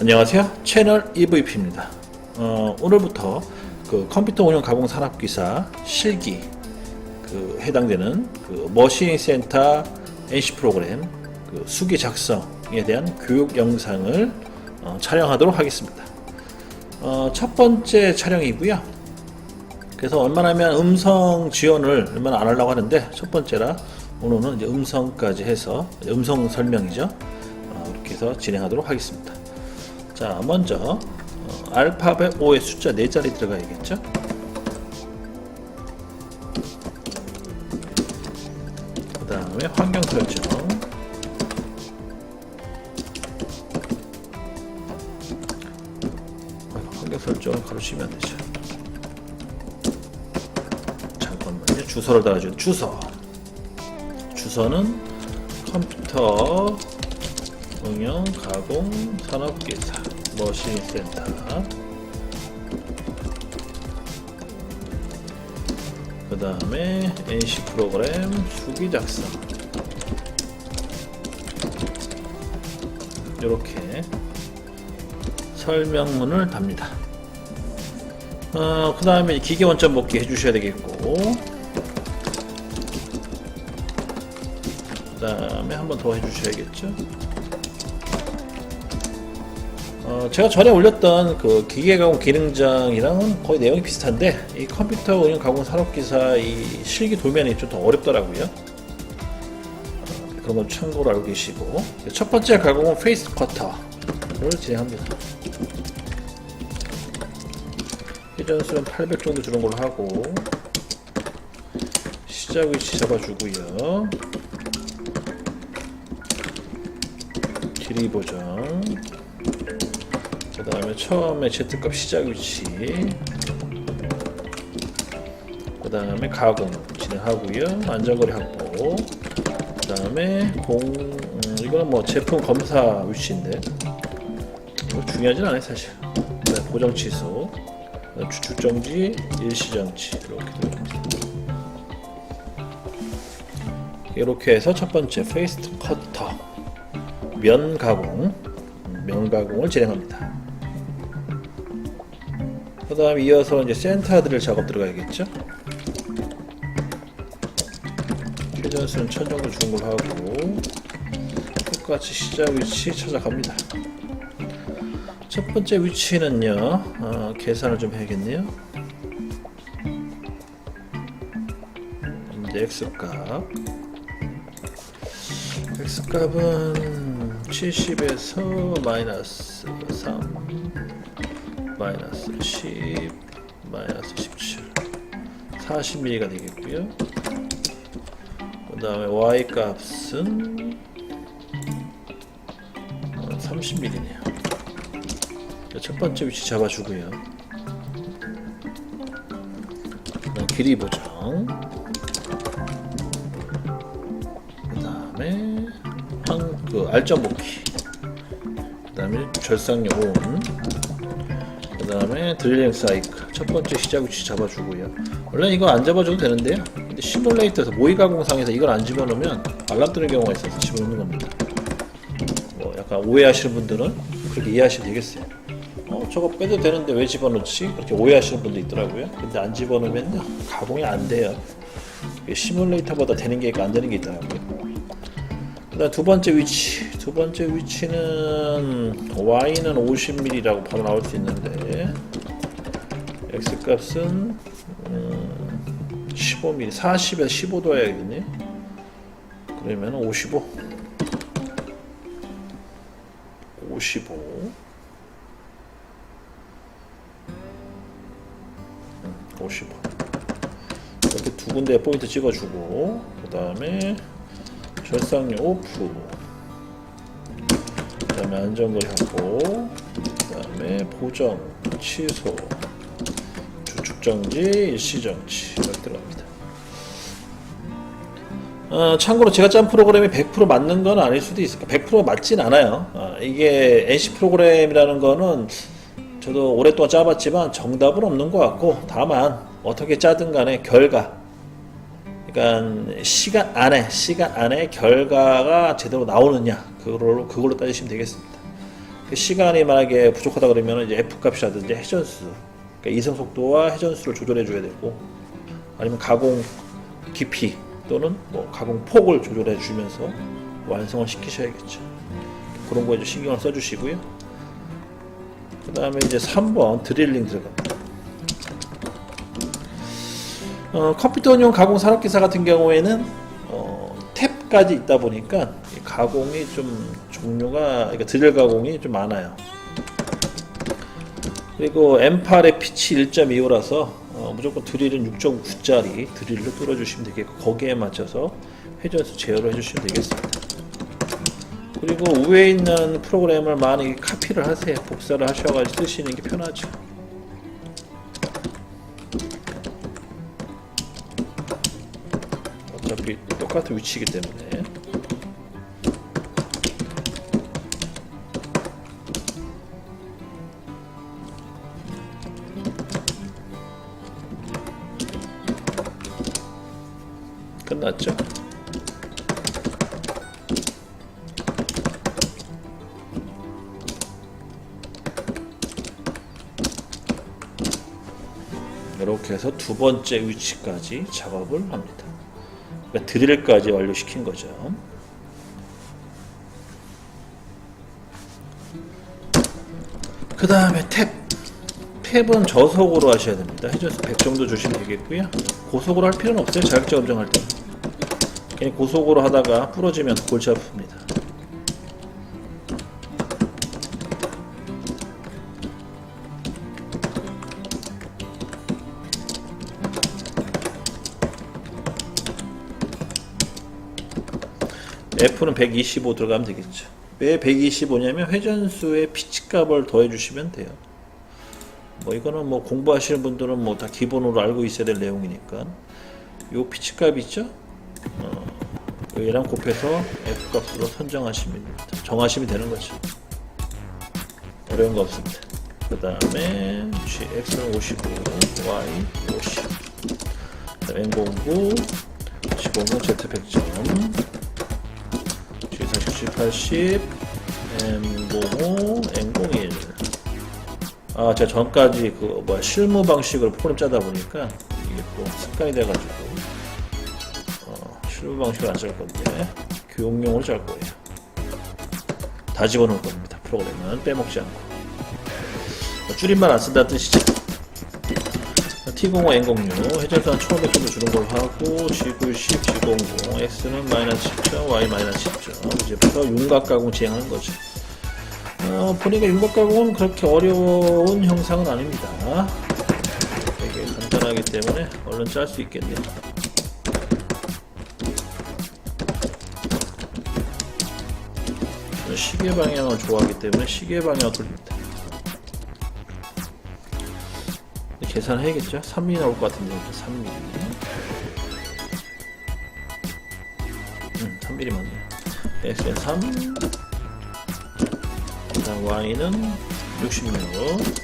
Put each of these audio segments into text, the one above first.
안녕하세요. 채널 EVP입니다. 어, 오늘부터 그 컴퓨터 운영 가공 산업 기사 실기 그 해당되는 그 머신 센터 NC 프로그램 그 수기 작성에 대한 교육 영상을 어, 촬영하도록 하겠습니다. 어, 첫 번째 촬영이고요. 그래서 얼마나 하면 음성 지원을 얼마나 안 하려고 하는데 첫 번째라 오늘은 이제 음성까지 해서 음성 설명이죠. 어, 이렇게 해서 진행하도록 하겠습니다. 자, 먼저 어, 알파벳 O의 숫자 4자리 들어가야겠죠? 그 다음에 환경 설정 아, 환경 설정을 가로치면 안 되죠. 잠깐만요. 주소를 달아준 주소. 주소는 컴퓨터 응용 가공 산업기사 머신 센터. 그 다음에 NC 프로그램 수기 작성. 이렇게 설명문을 답니다. 어, 그 다음에 기계 원점 복귀 해주셔야 되겠고, 그 다음에 한 번 더 해주셔야겠죠. 어, 제가 전에 올렸던 그 기계 가공 기능장이랑은 거의 내용이 비슷한데, 이 컴퓨터 운영 가공 산업기사 이 실기 도면이 좀 더 어렵더라고요. 어, 그런 건 참고로 알고 계시고, 첫 번째 가공은 페이스 커터를 진행합니다. 회전수는 800 정도 주는 걸로 하고 시작 위치 잡아주고요 길이 보정 그 다음에 처음에 Z값 시작 위치. 그 다음에 가공 진행하고요. 안전거리 확보. 그 다음에 공 음, 이거는 뭐 제품 검사 위치인데. 이거 중요하진 않아요 사실. 네, 고정 취소 추출 정지, 일시 정지. 이렇게 들어갑니다. 이렇게 해서 첫 번째 페이스트 커터. 면 가공, 면 가공을 진행합니다. 그 다음 이어서 이제 센터 드릴 작업 들어가야겠죠. 회전수는 천 정도 준걸 하고 똑같이 시작 위치 찾아갑니다. 첫 번째 위치는요, 어, 계산을 좀 해야겠네요. 이제 x값. x값은 70에서 마이너스 3, 마이너스 10, 마이너스 17, 40mm가 되겠고요. 그 다음에 y 값은 30mm네요. 첫 번째 위치 잡아주고요. 길이 보정. 황그 알점 복귀. 그 다음에 절상료 온. 그 다음에 드릴링 사이클. 첫 번째 시작 위치 잡아주고요. 원래 이거 안 잡아줘도 되는데요. 근데 시뮬레이터에서 모의 가공상에서 이걸 안 집어넣으면 알람 뜨는 경우가 있어서 집어넣는 겁니다. 뭐 약간 오해하시는 분들은 그렇게 이해하시면 되겠어요. 어, 저거 빼도 되는데 왜 집어넣지? 그렇게 오해하시는 분도 있더라고요. 근데 안 집어넣으면 가공이 안 돼요. 시뮬레이터보다 되는 게 있고 안 되는 게 있더라고요. 그다음 두 번째 위치. 두 번째 위치는 y는 50mm라고 바로 나올 수 있는데 x 값은 음, 15mm, 40에서 15도 해야겠네요. 그러면 55. 55. 55 이렇게 두 군데 포인트 찍어주고 그 다음에 절상료 오프. 그 다음에 안전거리 확보 그 다음에 보정 취소 주축정지 일시정지. 이렇게 들어갑니다. 어, 참고로 제가 짠 프로그램이 100% 맞는 건 아닐 수도 있어요. 100% 맞진 않아요. 어, 이게 NC 프로그램이라는 거는 저도 오랫동안 짜봤지만 정답은 없는 것 같고 다만 어떻게 짜든 간에 결과 그러니까 시간 안에 시간 안에 결과가 제대로 나오느냐 그걸로 그걸로 따지시면 되겠습니다. 시간이 만약에 부족하다 그러면 이제 F 값이라든지 회전수, 그러니까 이성 속도와 회전수를 조절해 줘야 되고, 아니면 가공 깊이 또는 뭐 가공 폭을 조절해 주면서 완성을 시키셔야겠죠. 그런 거에 좀 신경을 써주시고요. 그 다음에 이제 3번 드릴링 들어갑니다. 어, 컴퓨터용 가공 산업기사 같은 경우에는 어, 탭까지 있다 보니까 이 가공이 좀 종류가 그러니까 드릴 가공이 좀 많아요. 그리고 M8의 피치 1.25라서 어, 무조건 드릴은 6.9짜리 드릴로 뚫어주시면 되겠고 거기에 맞춰서 회전수 제어를 해주시면 되겠습니다. 그리고 위에 있는 프로그램을 많이 카피를 하세요. 복사를 하셔가지고 쓰시는 게 편하죠. 똑같은 위치이기 때문에 끝났죠? 이렇게 해서 두 번째 위치까지 작업을 합니다. 그러니까 드릴까지 완료시킨 거죠. 그 다음에 탭. 탭은 저속으로 하셔야 됩니다. 해줘서 100 정도 주시면 되겠고요. 고속으로 할 필요는 없어요. 자격증 검정할 때. 괜히 고속으로 하다가 부러지면 골치 아픕니다. F는 125 들어가면 되겠죠. 왜 125냐면 회전수의 피치값을 더해 주시면 돼요. 뭐 이거는 뭐 공부하시는 분들은 뭐 다 기본으로 알고 있어야 될 내용이니까 요 피치값 있죠? 어, 얘랑 곱해서 F 값으로 선정하시면 됩니다. 정하시면 되는 거죠. 어려운 거 없습니다. 그 다음에 X는 55, Y 50, N09, 15는 Z 100점, G47, 80, M05, M01. 아, 제가 전까지 그 뭐야 실무 방식으로 프로그램 짜다 보니까 이게 또 습관이 돼가지고 어, 실무 방식을 안짤 건데 교육용으로 짤 거예요. 다 집어넣을 겁니다. 프로그램은 빼먹지 않고 줄임말 안 쓴다는 뜻이죠. T05 N06 회전수한 1500 정도 주는 걸로 하고 G90 G00 X는 마이너스 10점 Y 마이너스 10점 이제부터 윤곽 가공 진행하는 거죠. 어, 보니까 윤곽 가공은 그렇게 어려운 형상은 아닙니다. 되게 간단하기 때문에 얼른 짤 수 있겠네요. 시계 방향을 좋아하기 때문에 시계 방향을 돌립니다. 계산해야겠죠? 3mm 나올 것 같은데. 3mm 음, 3mm 맞네요 x는 3 그다음 y는 66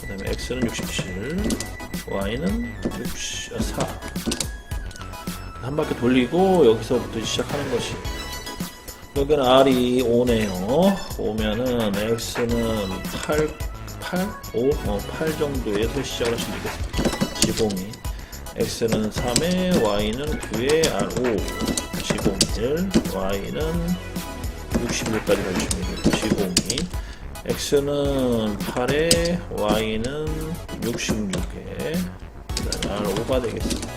그다음에 x는 67 y는 6 4. 한 바퀴 돌리고 여기서부터 시작하는 것이. 여기는 R이 5네요. 5면은 X는 8 8, 5, 어, 8 정도에서 시작을 하시면 되겠습니다. 지봉이 X는 3에 Y는 9에 R5 지봉 1 Y는 61까지 가주시면 되겠고 지봉이 X는 8에 Y는 66에 R5가 되겠습니다.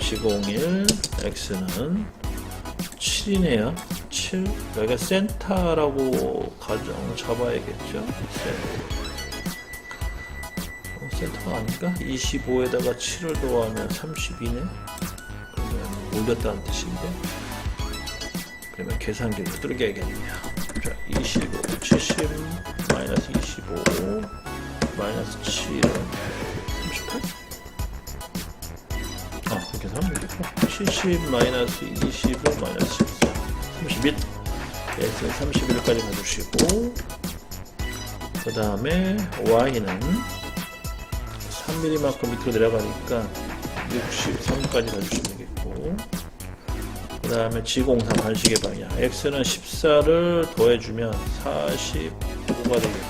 지봉 1 X는 7이네요. 7 여기가 센터라고 가정 잡아야겠죠. 센터. 센터가 아닐까? 25에다가 7을 더하면 32네? 그러면 올렸다는 뜻인데 그러면 계산기를 두들겨 야겠네요 자, 25, 70, 마이너스 25, 마이너스 7은 38? 아, 그렇게 하면 되겠다 70, 마이너스 20은 마이너스 14, 31 X는 31까지 가주시고 그 다음에 Y는 3mm만큼 밑으로 내려가니까 63까지 가주시면 되겠고. 그 다음에 G03 반시계 방향. X는 14를 더해주면 45가 되겠고